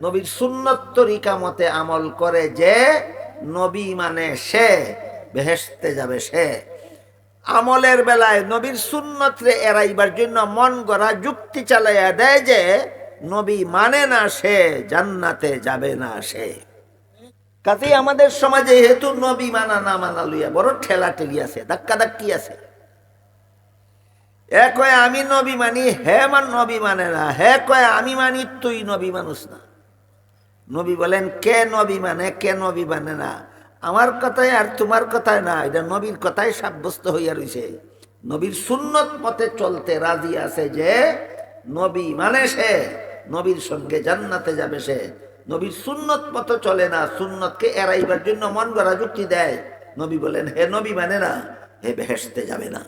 নবীর সুন্নত তরিকা মতে আমল করে যে নবী মানে সে, বেহেশতে যাবে সে। আমলের বেলায় নবীর সুন্নতরে এড়াইবার জন্য মন গড়া যুক্তি চালাইয়া দেয় যে নবী মানে না সে, জান্নাতে যাবে না সে। কাজেই আমাদের সমাজে হেতু নবী মানা না মানা লইয়া বড় ঠেলা ঠেলি আছে ধাক্কা ধাক্কি আছে। এ কয়, আমি নবী মানি, হে মান, নবী মানে না, হে কয়, আমি মানি, তুই নবী মানুষ না। নবী বলেন, কে নবী মানে কে নবী মানে না? আমার কথায় আর তোমার কথায় না। এটা নবীর কথায় সাব্যস্ত হইয়া রইছে। নবীর সুন্নত পথে চলতে রাজি আছে যে, নবী মানে সে, নবীর সঙ্গে জান্নাতে যাবে সে। নবীর সুন্নত পথে চলে না, সুন্নতকে এড়াইবার জন্য মন গড়া যুক্তি দেয়। নবী বলেন, হে নবী মানে না, হে বেহেসতে যাবে না।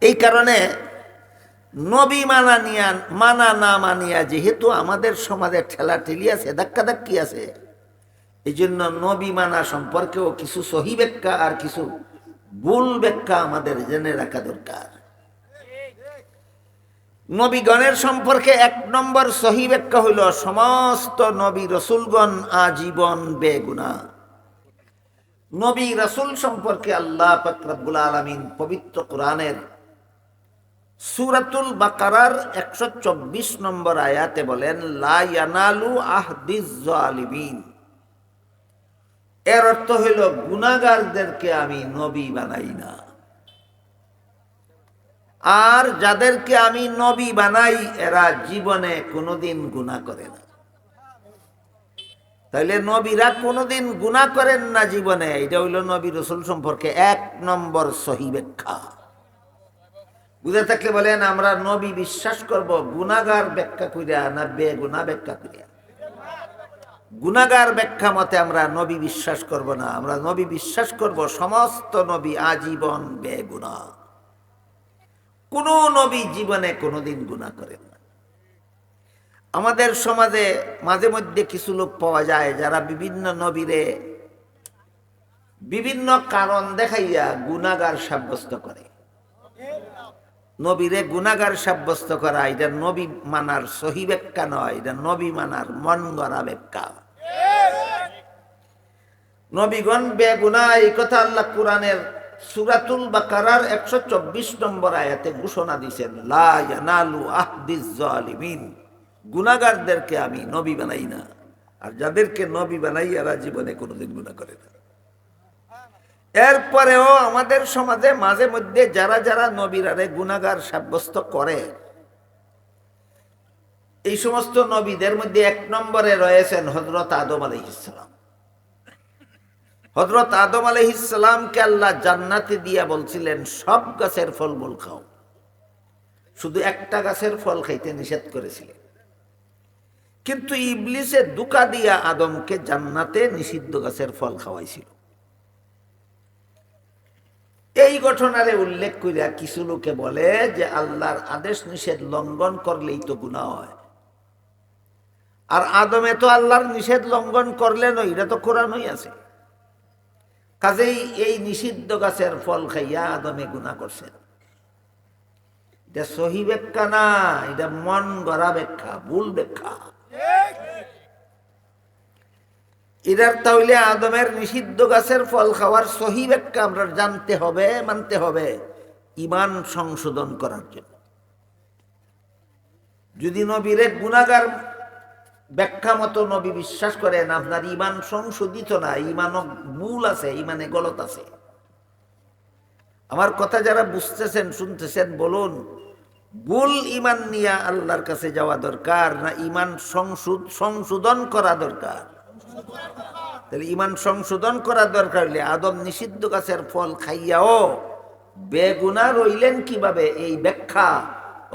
এই কারণে নবী মানা নিয়া, মানা না মানিয়া যেহেতু আমাদের সমাজে ঠেলা ঠেলি আছে ধাক্কা ধাক্কি আছে এই জন্য নবী মানা সম্পর্কেও কিছু সহি ব্যাখ্যা আর কিছু ভুল ব্যাখ্যা আমাদের জেনে রাখা দরকার। নবীগণের সম্পর্কে এক নম্বর সহি ব্যাখ্যা হইল, সমস্ত নবী রসুলগণ আজীবন বেগুনা। নবী রসুল সম্পর্কে আল্লাহ ফকরাবুল আলমিন পবিত্র কোরআনের সুরাতুল বাকারার একশো চব্বিশ নম্বর আয়াতে বলেন লায়ানালু আহদিস জালিমিন। এর অর্থ হইল গুনাগারদেরকে আমি নবী বানাই না। আর যাদেরকে আমি নবী বানাই, এরা জীবনে কোনোদিন গুণা করে না। তাইলে নবীরা কোনোদিন গুণা করেন না জীবনে। এটা হইল নবী রসুল সম্পর্কে এক নম্বর সহি ব্যাখ্যা বুঝে থাকলে বলেন, আমরা নবী বিশ্বাস করব গুনাগার ব্যাখ্যা করিয়া না বেগুনা ব্যাখ্যা করিয়া গুনাগার ব্যাখ্যা মতে আমরা নবী বিশ্বাস করব না, আমরা নবী বিশ্বাস করব সমস্ত নবী আজীবন বেগুনা কোন নবী জীবনে কোনোদিন গুণা করেন না। আমাদের সমাজে মাঝে মধ্যে কিছু লোক পাওয়া যায় যারা বিভিন্ন নবীরে বিভিন্ন কারণ দেখাইয়া গুনাগার সাব্যস্ত করে। নবীরে গুনাগার সাব্যস্ত করা, এটা নবী মানার সহি ব্যাখ্যা নয়, এটা নবী মানার মন গড়া ব্যাখ্যা। নবীগণ বেগুনা এই কথা আল্লাহ কোরআনের সুরাতুল বাকারার একশো চব্বিশ নম্বর আয়াতে ঘোষণা দিছেন লালু আহদিস জালিমিন। গুনাগারদেরকে আমি নবী বানাই না, আর যাদেরকে নবী বানাই, এরা জীবনে কোনোদিন গুণা করে না। এরপরেও আমাদের সমাজে মাঝে মধ্যে যারা যারা নবীরারে গুণাগার সাব্যস্ত করে, এই সমস্ত নবীদের মধ্যে এক নম্বরে রয়েছেন হজরত আদম আলহিসাম হজরত আদম আলহিসামকে আল্লাহ জান্নাতে দিয়া বলছিলেন, সব গাছের ফল মূল খাও। শুধু একটা গাছের ফল খাইতে নিষেধ করেছিলেন। কিন্তু ইবলিসে দুকা দিয়া আদমকে জান্নাতে নিষিদ্ধ গাছের ফল খাওয়াইছিল। এই ঘটনারে উল্লেখ করিয়া কিছু লোকে বলে যে আল্লাহর আদেশ নিষেধ লঙ্ঘন করলেই তো গুণা হয়। আর আদমে তো আল্লাহর নিষেধ লঙ্ঘন করলে করলেন এটা তো কোরআনই আছে। কাজেই এই নিষিদ্ধ গাছের ফল খাইয়া আদমে গুণা করছেন এটা সহি ব্যাখ্যা না, এটা মন গড়া ব্যাখ্যা, ভুল ব্যাখ্যা। এটার তাহলে আদমের নিষিদ্ধ গাছের ফল খাওয়ার সহি ব্যাখ্যা আমরা জানতে হবে, মানতে হবে ইমান সংশোধন করার জন্য। যদি নবীরে গুণাগার ব্যাখ্যা মতো নবী বিশ্বাস করেন, আপনার ইমান সংশোধিত না ইমানও ভুল আছে ইমানে গলত আছে। আমার কথা যারা বুঝতেছেন, শুনতেছেন, বলুন, ভুল ইমান নিয়ে আল্লাহর কাছে যাওয়া দরকার না ইমান সংশোধন করা দরকার? তাহলে ইমান সংশোধন করা দরকার হলে আদম নিষিদ্ধ গাছের ফল খাইয়াও বেগুনা রইলেন কীভাবে? এই ব্যাখ্যা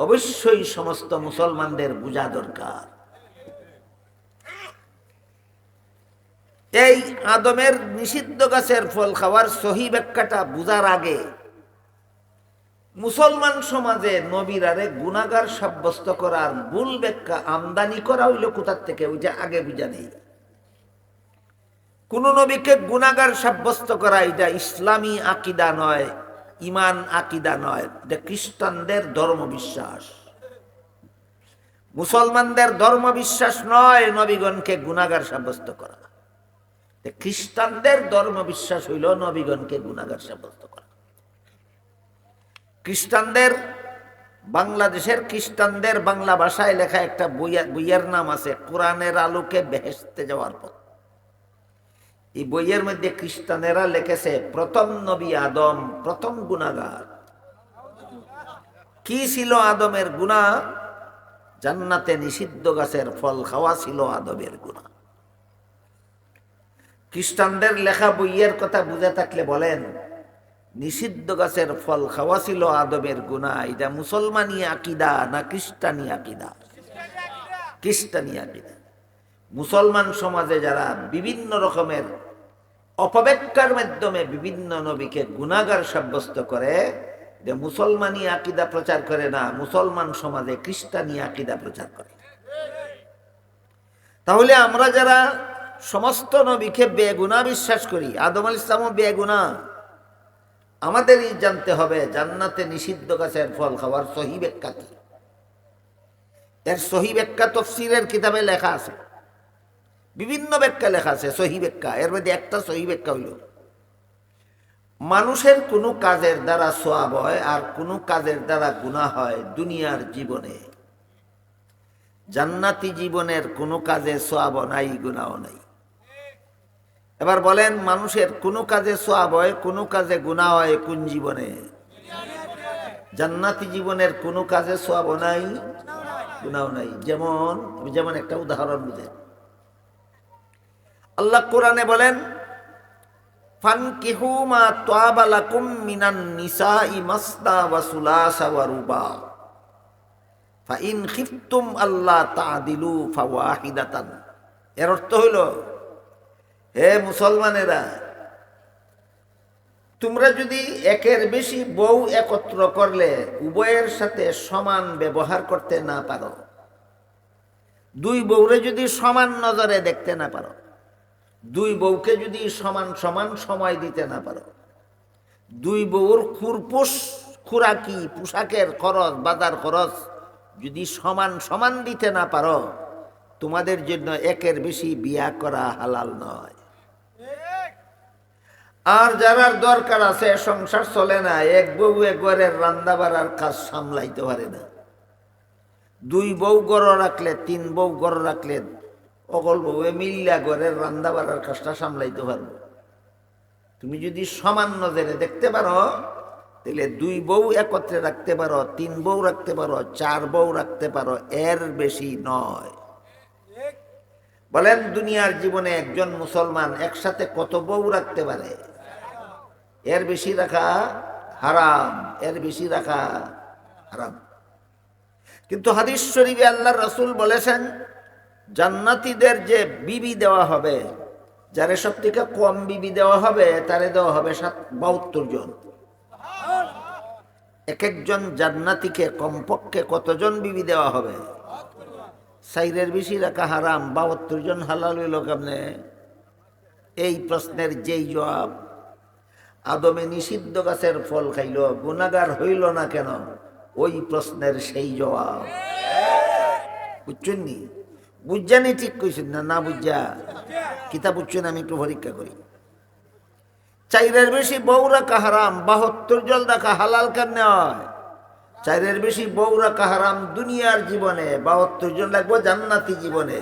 অবশ্যই সমস্ত মুসলমানদের বোঝা দরকার। এই আদমের নিষিদ্ধ গাছের ফল খাওয়ার সহি ব্যাখ্যাটা বুঝার আগে মুসলমান সমাজে নবীরারে গুণাগার সাব্যস্ত করার ভুল ব্যাখ্যা আমদানি করা হইল কোথার থেকে? ওই যে আগে বুঝা নেই। কোন নবীকে গুণাগার সাব্যস্ত করা এটা ইসলামী আকিদা নয় ইমান আকিদা নয়। এটা খ্রিস্টানদের ধর্ম বিশ্বাস মুসলমানদের ধর্ম বিশ্বাস নয় নবীগণকে গুণাগার সাব্যস্ত করা। খ্রিস্টানদের ধর্ম বিশ্বাস হইল নবীগণকে গুণাগার সাব্যস্ত করা। খ্রিস্টানদের, বাংলাদেশের খ্রিস্টানদের বাংলা ভাষায় লেখা একটা বইয়া বইয়ের নাম আছে, কোরআনের আলোকে বেহেস্তে যাওয়ার পথ। এই বইয়ের মধ্যে খ্রিস্টানেরা লিখেছে, প্রথম নবী আদম, প্রথম গুণাগার। কি ছিল আদমের গুণা? জান্নাতে নিষিদ্ধ গাছের ফল খাওয়া ছিল আদমের গুণা। খ্রিস্টানদের লেখা বইয়ের কথা বুঝে থাকলে বলেন, নিষিদ্ধ গাছের ফল খাওয়া ছিল আদমের গুণা, এটা মুসলমানি আকিদা না খ্রিস্টানি আকিদা? খ্রিস্টানি আকিদা। মুসলমান সমাজে যারা বিভিন্ন রকমের অপব্যাখ্যার মাধ্যমে বিভিন্ন নবীকে গুণাগার সাব্যস্ত করে, যে মুসলমানি আকিদা প্রচার করে না, মুসলমান সমাজে খ্রিস্টানি আকিদা প্রচার করে। তাহলে আমরা যারা সমস্ত নবীকে বেগুনা বিশ্বাস করি, আদম আল ইসলামও বেগুনা আমাদেরই জানতে হবে জান্নাতে নিষিদ্ধ গাছের ফল খাওয়ার সহি ব্যাখ্যা কি। এর সহি ব্যাখ্যা তফসিরের কিতাবে লেখা আছে। বিভিন্ন ব্যাখ্যা লেখা আছে, সহি ব্যাখ্যা। এর মধ্যে একটা সহি ব্যাখ্যা হইল, মানুষের কোনো কাজের দ্বারা সোয়াব হয় আর কোনো কাজের দ্বারা গুণা হয় দুনিয়ার জীবনে। জান্নাতি জীবনের কোনো কাজে সোয়াব নাই গুণাও নাই। এবার বলেন, মানুষের কোনো কাজে সোয়াব হয়, কোনো কাজে গুণা হয় কোন জীবনে? জান্নাতি জীবনের কোনো কাজে সোয়াব নাই গুণাও নাই। যেমন যেমন একটা উদাহরণ বুঝেন আল্লাহ কোরআনে বলেন, ফানকিহু মা তাবা লাকুম মিনান নিসাই ফাওয়াহিদাতান এর অর্থ হইল, হে মুসলমানেরা, তোমরা যদি একের বেশি বউ একত্র করলে উভয়ের সাথে সমান ব্যবহার করতে না পারো। দুই বউরে যদি সমান নজরে দেখতে না পারো। দুই বউকে যদি সমান সমান সময় দিতে না পারো, দুই বউর খুরপুস খুরাকি, পোশাকের খরচ, বাজার খরচ যদি সমান সমান দিতে না পারো, তোমাদের জন্য একের বেশি বিয়া করা হালাল নয়। আর যারার দরকার আছে, সংসার চলে না, এক বউ এক ঘরের রান্না বাড়ার কাজ সামলাইতে পারে না। দুই বউ গড় রাখলে, তিন বউ গড় রাখলে অকল বউয়ে মিল্লা ঘরের রান্না বাড়ার কাজটা সামলাইতে পারব। তুমি যদি সমান নজরে দেখতে পারো, তাহলে দুই বউ একত্রে রাখতে পারো, তিন বউ রাখতে পারো, চার বউ রাখতে পারো, এর বেশি নয়। বলেন, দুনিয়ার জীবনে একজন মুসলমান একসাথে কত বউ রাখতে পারে? এর বেশি রাখা হারাম, এর বেশি রাখা হারাম। কিন্তু হাদিস শরীফে আল্লাহ রসুল বলেছেন জান্নাতীদের যে বিবি দেওয়া হবে, যারে সব থেকে কম বিবি দেওয়া হবে, তারে দেওয়া হবে সাত, বাহাত্তর জন। এক একজন জান্নাতিকে, কমপক্ষে কতজন বিবি দেওয়া হবে? সাইরের বেশি রাখা হারাম, বাহাত্তর জন হালাল হইল কেমনে? এই প্রশ্নের যেই জবাব, আদমে নিষিদ্ধ গাছের ফল খাইল গুণাগার হইল না কেন? ওই প্রশ্নের সেই জবাব। বুঝছেন নি বুঝজানি ঠিক কইছেন না না বুঝা। কিতাব বুঝছেন আমি একটু পরীক্ষা করি। চাইরের বেশি বউ রাখা হারাম, বাহাত্তর জল রাখা হালাল কেন হয়? চাইরের বেশি বউ রাখা হারাম দুনিয়ার জীবনে, বাহাত্তর জন লাগবো জান্নাতি জীবনে।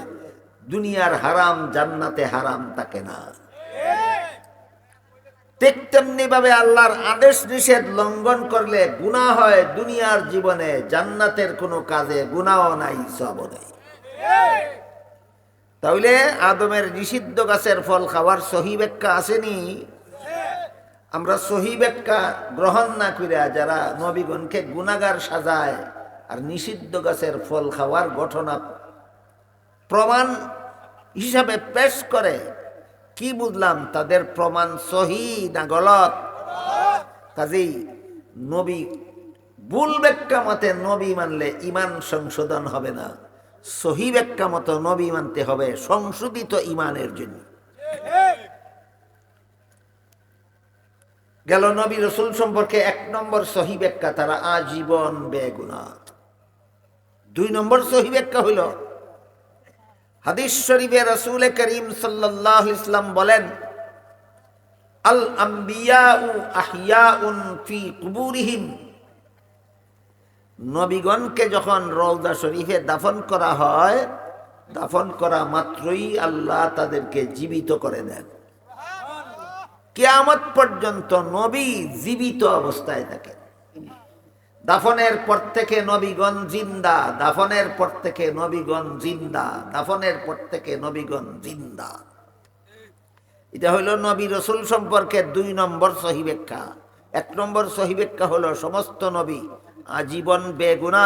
দুনিয়ার হারাম জান্নাতে হারাম থাকে না। ঠিক তেমনি ভাবে আল্লাহর আদেশ নিষেধ লঙ্ঘন করলে গুণা হয় দুনিয়ার জীবনে, জান্নাতের কোনো কাজে গুণাও নাই সব নাই। তাহলে আদমের নিষিদ্ধ গাছের ফল খাওয়ার সহি ব্যাখ্যা আসেনি? আমরা সহি ব্যাখ্যা গ্রহণ না করিয়া যারা নবীগণকে গুণাগার সাজায় আর নিষিদ্ধ গাছের ফল খাওয়ার ঘটনা প্রমাণ হিসাবে পেশ করে, কি বুঝলাম? তাদের প্রমাণ সহি না গলত? কাজেই নবী ভুল ব্যাখ্যা মতে নবী মানলে ইমান সংশোধন হবে না। সহি ব্যাখ্যা মতো নবী মানতে হবে, সংশোধিত ইমানের জন্য। গেল নবী রসুল সম্পর্কে এক নম্বর সহি ব্যাখ্যা তারা আজীবন বেগুনা দুই নম্বর সহি ব্যাখ্যা হইল, হাদিস শরীফে রসুল করিম সাল্লাহ ইসলাম বলেন আল আম্বিয়াউ আহিয়াউন ফি কুবুরিহিম। নবীগণকে যখন রওজা শরীফে দাফন করা হয়, দাফন করা মাত্রই আল্লাহ তাদেরকে জীবিত করে দেন। কেয়ামত পর্যন্ত নবী জীবিত অবস্থায় থাকে দাফনের পর থেকে নবীগণ জিন্দা, দাফনের পর থেকে নবীগণ জিন্দা, দাফনের পর থেকে নবীগণ জিন্দা। এটা হইল নবী রসুল সম্পর্কে দুই নম্বর সহিবেক্ষা। এক নম্বর সহিবেক্ষা হলো সমস্ত নবী আজীবন বেগুনা।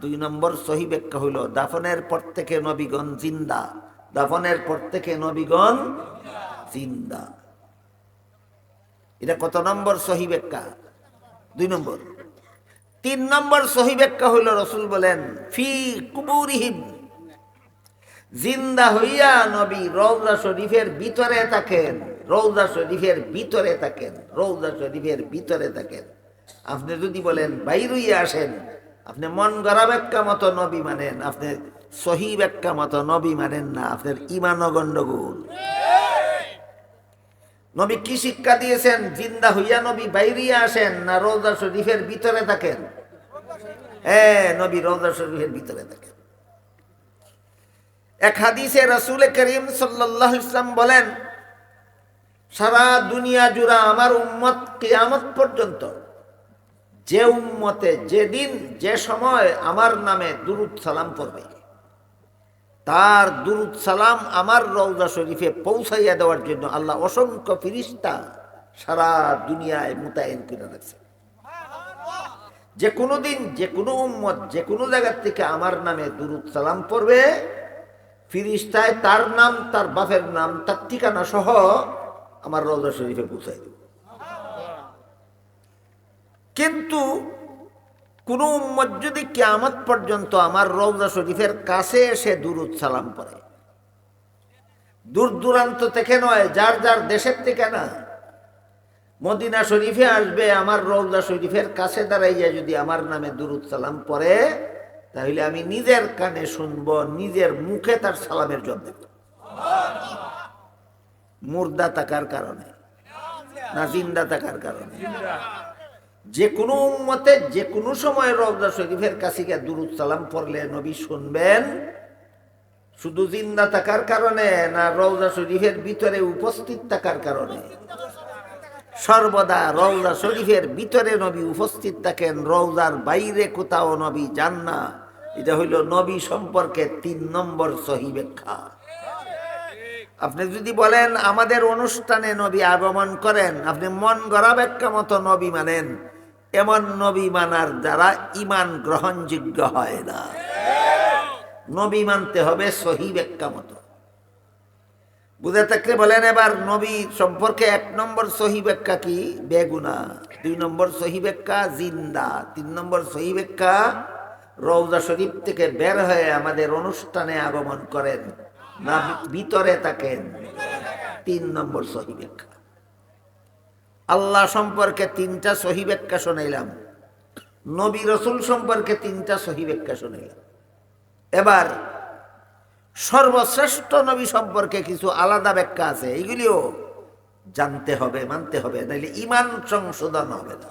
দুই নম্বর সহি ব্যাখ্যা হইল, দাফনের পর থেকে নবীগণ জিন্দা। দাফনের পর থেকে নবীগণ জিন্দা। এটা কত নম্বর সহি ব্যাখ্যা? দুই নম্বর। তিন নম্বর সহি ব্যাখ্যা হইল, রসুল বলেন, ফি কুবুরিহিম। জিন্দা হইয়া নবী রৌজা শরীফের ভিতরে থাকেন রৌজা শরীফের ভিতরে থাকেন রৌজা শরীফের ভিতরে থাকেন। আপনি যদি বলেন বাইর হইয়া আসেন। আপনি মন গড়া ব্যাখ্যা মতো নবী মানেন, আপনি সহি ব্যাখ্যা মতো নবী মানেন না, আপনার ইমান গণ্ডগোল নবী কি শিক্ষা দিয়েছেন? জিন্দা হইয়া নবী বাইরিয়া আসেন না রৌজা শরীফের ভিতরে থাকেন? হ্যাঁ নবী রৌজা শরীফের ভিতরে থাকেন। এক হাদিসে রসুল করিম সাল্লাহ ইসলাম বলেন, সারা দুনিয়া জুড়া আমার উম্মত কিয়ামত পর্যন্ত যে উম্মতে যেদিন, যে সময় আমার নামে দুরুদ সালাম পড়বে, তার দুরুদ সালাম আমার রৌজা শরীফে পৌঁছাইয়া দেওয়ার জন্য আল্লাহ অসংখ্য ফিরিস্তা সারা দুনিয়ায় মোতায়েন করে রাখছে। যে কোনো দিন, যে কোনো উম্মত, যে কোনো জায়গার থেকে আমার নামে দুরুদ সালাম পড়বে, ফিরিস্তায় তার নাম, তার বাপের নাম, তার ঠিকানা সহ আমার রৌজা শরীফে পৌঁছাই দেব। কিন্তু কোন উম্মত যদি কেয়ামত পর্যন্ত আমার রৌজা শরীফের কাছে এসে দুরুদ সালাম পড়ে দূর দূরান্ত থেকে নয়, যার যার দেশের থেকে না, মদিনা শরীফে আসবে, আমার রৌজা শরীফের কাছে দাঁড়াইয়া যদি আমার নামে দুরুদ সালাম পড়ে, তাহলে আমি নিজের কানে শুনব, নিজের মুখে তার সালামের জন্য মুর্দা থাকার কারণে, না জিন্দা থাকার কারণে। যে কোনো উম্মতে, যে কোনো সময় রওজা শরীফের কাছে গিয়ে দুরুদ সালাম পড়লে নবী শুনবেন। শুধু জিন্দা থাকার কারণে না, রওজা শরীফের ভিতরে উপস্থিত থাকার কারণে। সর্বদা রওজা শরীফের ভিতরে নবী উপস্থিত থাকেন, রওজার বাইরে কোথাও নবী যান না। এটা হইল নবী সম্পর্কে তিন নম্বর সহি ব্যাখ্যা। আপনি যদি বলেন, আমাদের অনুষ্ঠানে নবী আগমন করেন, আপনি মন গড়া ব্যাখ্যা মতো নবী মানেন। এমন নবী মানার দ্বারা ইমান গ্রহণযোগ্য হয় না। নবী মানতে হবে সহি ব্যাখ্যা মতো। বুঝে থাকলে বলেন এবার নবী সম্পর্কে এক নম্বর সহি ব্যাখ্যা কি? বেগুনা। দুই নম্বর সহি ব্যাখ্যা জিন্দা। তিন নম্বর সহি ব্যাখ্যা রৌজা শরীফ থেকে বের হয়ে আমাদের অনুষ্ঠানে আগমন করেন, না ভিতরে থাকেন। তিন নম্বর সহি ব্যাখ্যা। আল্লাহ সম্পর্কে তিনটা সহি ব্যাখ্যা শোনাইলাম। নবী রসুল সম্পর্কে তিনটা সহি ব্যাখ্যা শোনাইলাম। এবার সর্বশ্রেষ্ঠ নবী সম্পর্কে কিছু আলাদা ব্যাখ্যা আছে, এইগুলিও জানতে হবে, মানতে হবে নাহলে ইমান সংশোধন হবে না।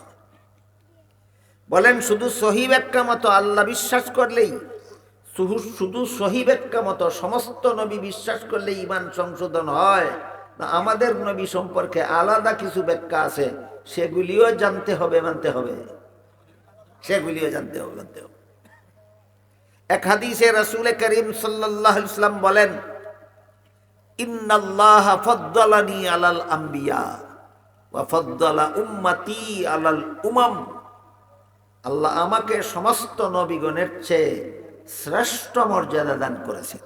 বলেন, শুধু সহি ব্যাখ্যা মতো আল্লাহ বিশ্বাস করলেই, শুধু শুধু সহি ব্যাখ্যা মতো সমস্ত নবী বিশ্বাস করলে ইমান সংশোধন হয়? আমাদের নবী সম্পর্কে আলাদা কিছু ব্যাখ্যা আছে, সেগুলিও জানতে হবে, মানতে হবে। সেগুলিও জানতে হবে, মানতে হবে। এক হাদিসে রাসূল করিম ইসলাম বলেন, ইন্নাল্লাহ ফদ্দালানি আলাল আম্বিয়া ফদ্দালা উম্মতি আলাল উমাম। আল্লাহ আমাকে সমস্ত নবীগণের চেয়ে শ্রেষ্ঠ মর্যাদা দান করেছেন।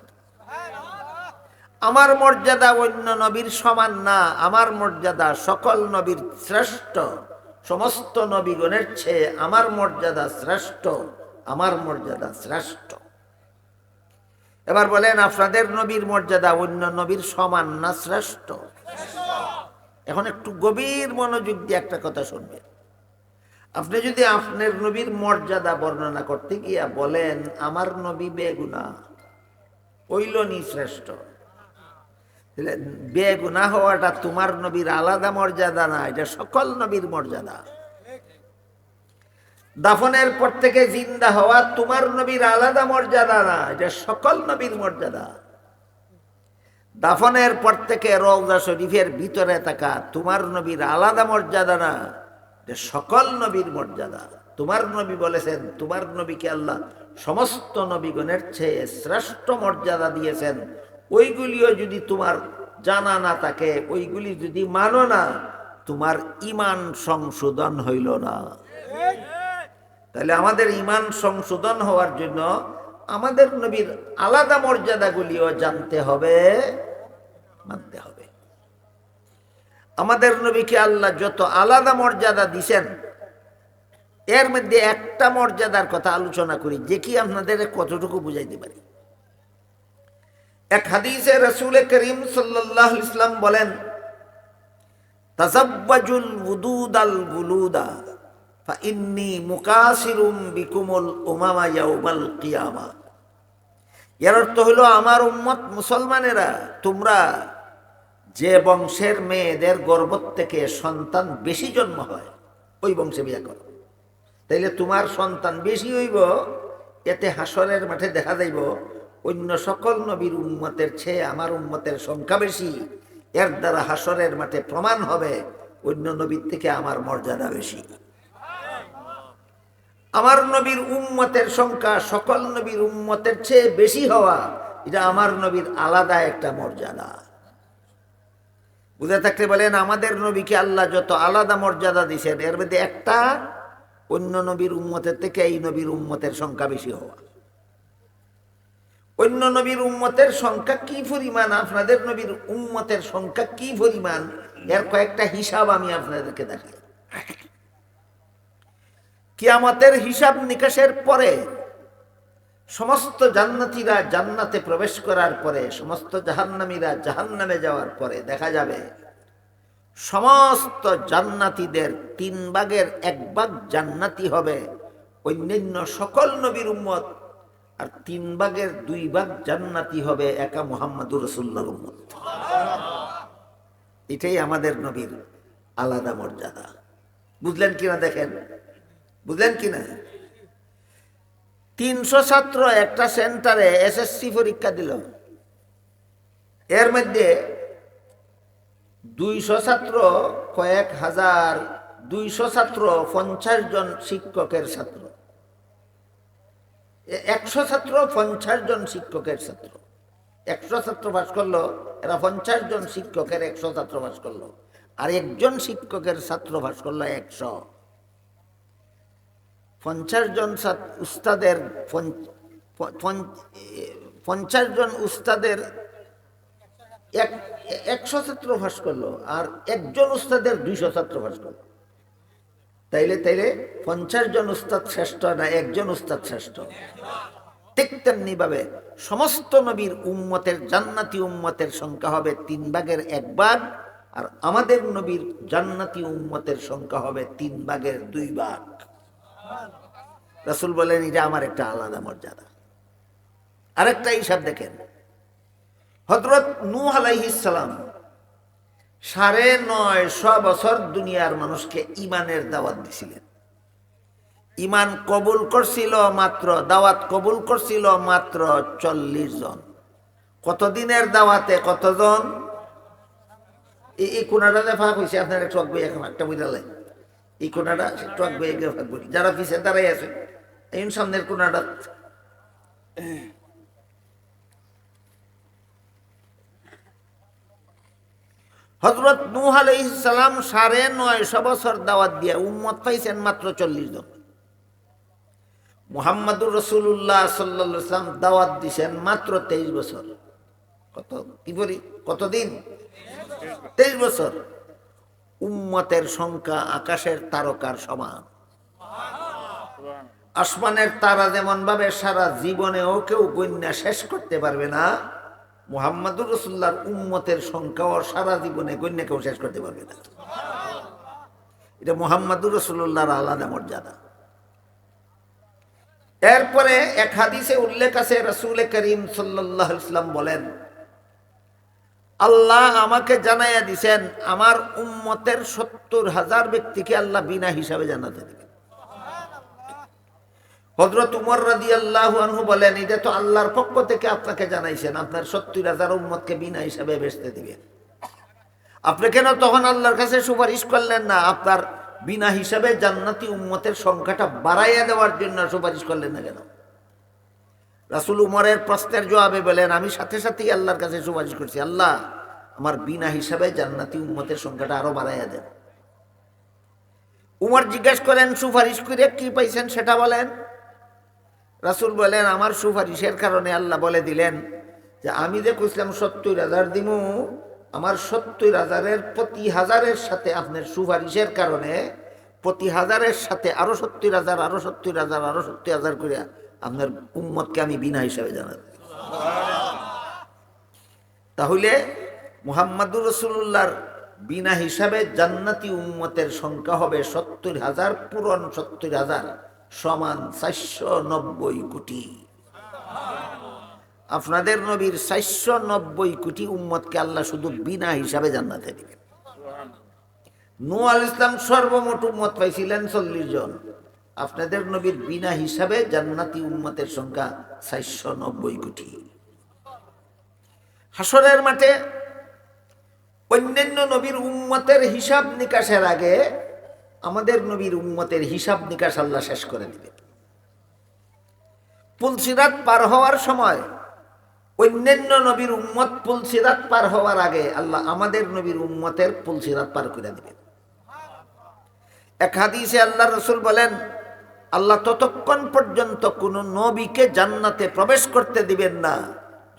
আমার মর্যাদা অন্য নবীর সমান না, আমার মর্যাদা সকল নবীর শ্রেষ্ঠ। সমস্ত নবীগণের চেয়ে আমার মর্যাদা শ্রেষ্ঠ, আমার মর্যাদা শ্রেষ্ঠ। এবার বলেন, আপনাদের নবীর মর্যাদা অন্য নবীর সমান না শ্রেষ্ঠ? এখন একটু গভীর মনোযোগ দিয়ে একটা কথা শুনবেন। আপনি যদি আপনার নবীর মর্যাদা বর্ণনা করতে গিয়া বলেন, আমার নবী বেগুনা, ওইলনি শ্রেষ্ঠ। তাহলে বেগুনা হওয়াটা তোমার নবীর আলাদা মর্যাদা না, এটা সকল নবীর মর্যাদা। দাফনের পর থেকে জিন্দা হওয়া তোমার নবীর আলাদা মর্যাদা না, এটা সকল নবীর মর্যাদা। দাফনের পর থেকে রওজা শরীফের ভিতরে থাকা তোমার নবীর আলাদা মর্যাদা না, এটা সকল নবীর মর্যাদা। তোমার নবী বলেছেন, তোমার নবীকে আল্লাহ সমস্ত নবীগণের চেয়ে শ্রেষ্ঠ মর্যাদা দিয়েছেন। ওইগুলিও যদি তোমার জানা না থাকে, ওইগুলি যদি মানো না, তোমার ইমান সংশোধন হইল না। তাহলে আমাদের ইমান সংশোধন হওয়ার জন্য আমাদের নবীর আলাদা মর্যাদাগুলিও জানতে হবে, মানতে হবে। আমাদের নবীকে আল্লাহ যত আলাদা মর্যাদা দিছেন, এর মধ্যে একটা মর্যাদার কথা আলোচনা করি যে কি আপনাদের কতটুকু বুঝাইতে পারি। এক হাদিসে রসুল করিম সাল্লাহ ইসলাম বলেন, তাজাব্বাজুল উদুদ আল বুলুদা ইন্নি মুকাসিরুম বিকুমুল উমামা ইয়াউমাল কিয়ামা। অর্থ আমার মুসলমানেরা, তোমরা যে বংশের মেয়েদের গর্ভ থেকে সন্তান বেশি জন্ম হয়, ওই বংশে বিয়ে করো। তাইলে তোমার সন্তান বেশি হইব, এতে হাসরের মাঠে দেখা যাইব অন্য সকল নবীর উন্মতের চেয়ে আমার উন্মতের সংখ্যা বেশি। এর দ্বারা হাসরের মাঠে প্রমাণ হবে অন্য নবীর থেকে আমার মর্যাদা বেশি। আমার নবীর উম্মতের সংখ্যা সকল নবীর উম্মতের চেয়ে বেশি হওয়া, এটা আমার নবীর আলাদা একটা মর্যাদা। বুঝে থাকতে বলেন, আমাদের নবীকে আল্লাহ যত আলাদা মর্যাদা দিছেন, এর মধ্যে একটা অন্য নবীর উম্মতের থেকে এই নবীর উম্মতের সংখ্যা বেশি হওয়া। অন্য নবীর উম্মতের সংখ্যা কি পরিমাণ? আপনাদের নবীর উম্মতের সংখ্যা কি পরিমাণ? এর কয়েকটা হিসাব আমি আপনাদেরকে দেখাই। কিয়ামতের হিসাব নিকাশের পরে, সমস্ত জান্নাতীরা জান্নাতে প্রবেশ করার পরে, সমস্ত জাহান্নামীরা জাহান্নামে যাওয়ার পরে দেখা যাবে, সমস্ত জান্নাতীদের তিন ভাগের এক ভাগ জান্নাতি হবে। অন্যান্য সকল নবীর উম্মত আর তিন ভাগের দুই ভাগ জান্নাতি হবে একা মুহাম্মাদুর রসুল্লাহ এটাই আমাদের নবীর আলাদা মর্যাদা। বুঝলেন কিনা দেখেন? বুঝলেন কিনা? তিনশো ছাত্র একটা সেন্টারে এসএসসি পরীক্ষা দিল। এর মধ্যে দুইশো ছাত্র, কয়েক হাজার দুইশো ছাত্র, পঞ্চাশ জন শিক্ষকের ছাত্র। একশো ছাত্র, পঞ্চাশ জন শিক্ষকের ছাত্র। একশো ছাত্র পাস করল, এরা পঞ্চাশ জন শিক্ষকের একশো ছাত্র পাস করল। আর একজন শিক্ষকের ছাত্র পাস করল একশো। পঞ্চাশ জন উস্তাদের পঞ্চাশ জন উস্তাদের এক, একশো ছাত্র ভাস করল, আর একজন উস্তাদের দুইশো ছাত্র ভাস করল। তাইলে তাইলে পঞ্চাশ জন উস্তাদ শ্রেষ্ঠ না একজন উস্তাদ শ্রেষ্ঠ? ঠিক তেমনি ভাবে সমস্ত নবীর উম্মতের জান্নাতি উম্মতের সংখ্যা হবে তিন ভাগের এক ভাগ, আর আমাদের নবীর জান্নাতি উম্মতের সংখ্যা হবে তিন ভাগের দুই ভাগ। রাসুল বলেন, এটা আমার একটা আলাদা মর্যাদা। আরেকটা হিসাব দেখেন। হজরত নূহ আলাইহিসালাম সাড়ে নয়শ বছর দুনিয়ার মানুষকে ইমানের দাওয়াত দিছিলেন। ইমান কবুল করছিল মাত্র, দাওয়াত কবুল করছিল মাত্র চল্লিশ জন। কতদিনের দাওয়াতে কতজন? এই- এই কোনাটা ফাঁক হয়েছে আপনার একটু বই এখন একটা বুঝালে এই কোনাটা ফাঁক বই যারা পিছিয়ে দাঁড়াই আছে, এই সামনের কোনাটা। হজরত নূহ আলাইসালাম সাড়ে নয়শো বছর দাওয়াত দিয়ে উম্মত পাইছেন মাত্র চল্লিশ জন। মুহাম্মাদুর রসুল্লাহ সাল্লাম দাওয়াত দিছেন মাত্র তেইশ বছর। কত? কি বলি? কতদিন? তেইশ বছর। উম্মতের সংখ্যা আকাশের তারকার সমান। আসমানের তারা যেমন ভাবে সারা জীবনেও কেউ গণ্যা শেষ করতে পারবে না মুহাম্মাদুর রসুল্লাহর উম্মতের সংখ্যাও সারা জীবনে গণ্যা কেউ শেষ করতে পারবে না। এটা মোহাম্মদুর রসুল্লাহর আলাদা মর্যাদা। এরপরে এক হাদিসে উল্লেখ আছে, রসুল করিম সাল্লাহ ইসলাম বলেন, আল্লাহ আমাকে জানাইয়া দিছেন, আমার উম্মতের সত্তর হাজার ব্যক্তিকে আল্লাহ বিনা হিসাবে জানাতে দেবেন। হজরত উমর রাদি আল্লাহ আনহু বলেন, এটা তো আল্লাহর পক্ষ থেকে আপনাকে জানাইছেন। আপনার সত্তর হাজার উম্মতকে বিনা হিসাবে বেসতে দিবেন আপনি কেন তখন আল্লাহর কাছে সুপারিশ করলেন না? আপনার বিনা হিসাবে জান্নাতি উম্মতের সংখ্যাটা বাড়াইয়া দেওয়ার জন্য সুপারিশ করলেন না কেন? রাসুল উমরের প্রশ্নের জবাবে বলেন, আমি সাথে সাথেই আল্লাহর কাছে সুপারিশ করছি। আল্লাহ, আমার বিনা হিসাবে জান্নাতি উম্মতের সংখ্যাটা আরও বাড়াইয়া দেন। উমর জিজ্ঞেস করেন, সুপারিশ করে কি পাইছেন সেটা বলেন? রাসুল বলেন, আমার সুপারিশের কারণে আল্লাহ বলে দিলেন যে, আমি যে কইছিলাম সত্তর হাজার দিমু, আমার সত্তর হাজারের প্রতি হাজারের সাথে আপনার সুপারিশের কারণে প্রতি হাজারের সাথে আরও সত্তর হাজার, আরও সত্তর হাজার, আরও সত্তর হাজার করে আপনার উম্মতকে আমি বিনা হিসাবে জানাব। তাহলে মুহাম্মাদুর রসুল্লাহর বিনা হিসাবে জান্নাতি উম্মতের সংখ্যা হবে সত্তর হাজার, পূরণ সত্তর হাজার। সমান চারশো নব্বই কোটি। আপনাদের নবীর চারশো নব্বই কোটি উম্মতকে আল্লাহ শুধু বিনা হিসাবে জান্নাতে দিবেন। নু আল ইসলাম সর্বমোট উম্মত পাইছিলেন চল্লিশ জন। আপনাদের নবীর বিনা হিসাবে জান্নাতি উম্মতের সংখ্যা চারশো নব্বই কোটি। হাসরের মাঠে অন্যান্য নবীর উম্মতের হিসাব নিকাশের আগে আমাদের নবীর উম্মতের হিসাব নিকাশ আল্লাহ শেষ করে দিবে। পুলসিরাত পার হওয়ার সময় অন্যান্য নবীর উম্মত পুলসিরাত পার হওয়ার আগে আল্লাহ আমাদের নবীর উম্মতের পুলসিরাত পার করে দিবেন এক হাদিসে আল্লাহ রসুল বলেন, আল্লাহ ততক্ষণ পর্যন্ত কোন নবীকে জান্নাতে প্রবেশ করতে দিবেন না,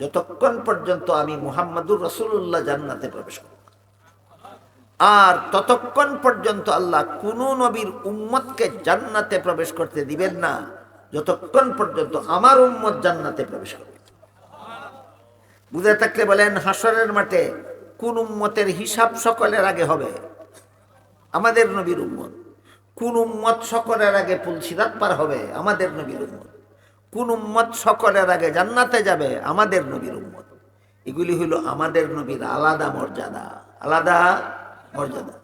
যতক্ষণ পর্যন্ত আমি মুহাম্মাদুর রসুল্লাহ জান্নাতে প্রবেশ করব। আর ততক্ষণ পর্যন্ত আল্লাহ কোন নবীর উম্মতকে জান্নাতে প্রবেশ করতে দিবেন না, যতক্ষণ পর্যন্ত আমার উম্মত জান্নাতে প্রবেশ করবে। বুঝে থাকলে বলেন হাসরের মাঠে কোন উম্মতের হিসাব সকলের আগে হবে? আমাদের নবীর উম্মত। কোন উম্মত সকলের আগে পুলসিরাত পার হবে? আমাদের নবীর উম্মত। কোন উম্মত সকলের আগে জান্নাতে যাবে? আমাদের নবীর উম্মত। এগুলি হলো আমাদের নবীর আলাদা মর্যাদা। আলাদা মর্যাদা